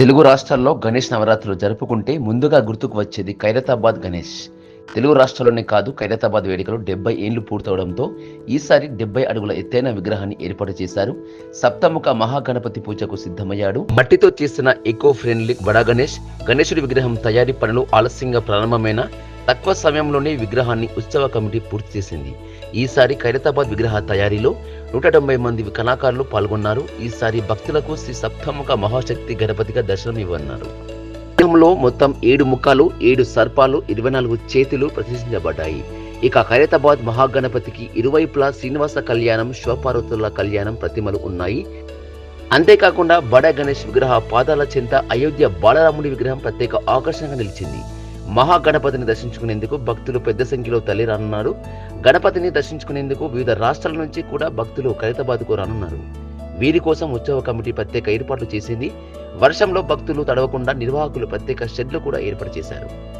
తెలుగు రాష్ట్రాల్లో గణేష్ నవరాత్రులు జరుపుకుంటే ముందుగా గుర్తుకు వచ్చేది ఖైరతాబాద్ గణేష్. తెలుగు రాష్ట్రాల్లోనే కాదు ఖైరతాబాద్ వేడుకలు డెబ్బై ఏళ్ళు పూర్తవడంతో ఈసారి డెబ్బై అడుగుల ఎత్తైన విగ్రహాన్ని ఏర్పాటు చేశారు. సప్తముఖ మహాగణపతి పూజకు సిద్ధమయ్యాడు. మట్టితో చేసిన ఎకో ఫ్రెండ్లీ బడా గణేష్ గణేశుడి విగ్రహం తయారీ పనులు ఆలస్యంగా ప్రారంభమైన తక్కువ సమయంలోనే విగ్రహాన్ని ఉత్సవ కమిటీ పూర్తి చేసింది. ఈసారి ఖైరతాబాద్ విగ్రహ తయారీలో నూట తొంభై మంది కళాకారులు పాల్గొన్నారు. ఈసారి భక్తులకు శ్రీ సప్తముఖ మహాశక్తి గణపతిగా దర్శనం ఇవ్వన్నారు విగ్రహంలో మొత్తం ఏడు ముఖాలు ఏడు సర్పాలు ఇరవై నాలుగు చేతులు ప్రదర్శించబడ్డాయి ఇక ఖైరతాబాద్ మహాగణపతికి ఇరువైపులా శ్రీనివాస కళ్యాణం శివపార్వతుల కళ్యాణం ప్రతిమలు ఉన్నాయి. అంతేకాకుండా బడ గణేష్ విగ్రహ పాదాల చెంత అయోధ్య బాలరాముడి విగ్రహం ప్రత్యేక ఆకర్షణగా నిలిచింది. మహాగణపతిని దర్శించుకునేందుకు భక్తులు పెద్ద సంఖ్యలో తల్లి రానున్నారు. గణపతిని దర్శించుకునేందుకు వివిధ రాష్ట్రాల నుంచి కూడా భక్తులు ఖైరతాబాద్కు రానున్నారు. వీరి కోసం ఉత్సవ కమిటీ ప్రత్యేక ఏర్పాట్లు చేసింది. వర్షంలో భక్తులు తడవకుండా నిర్వాహకులు ప్రత్యేక షెడ్లు కూడా ఏర్పాటు చేశారు.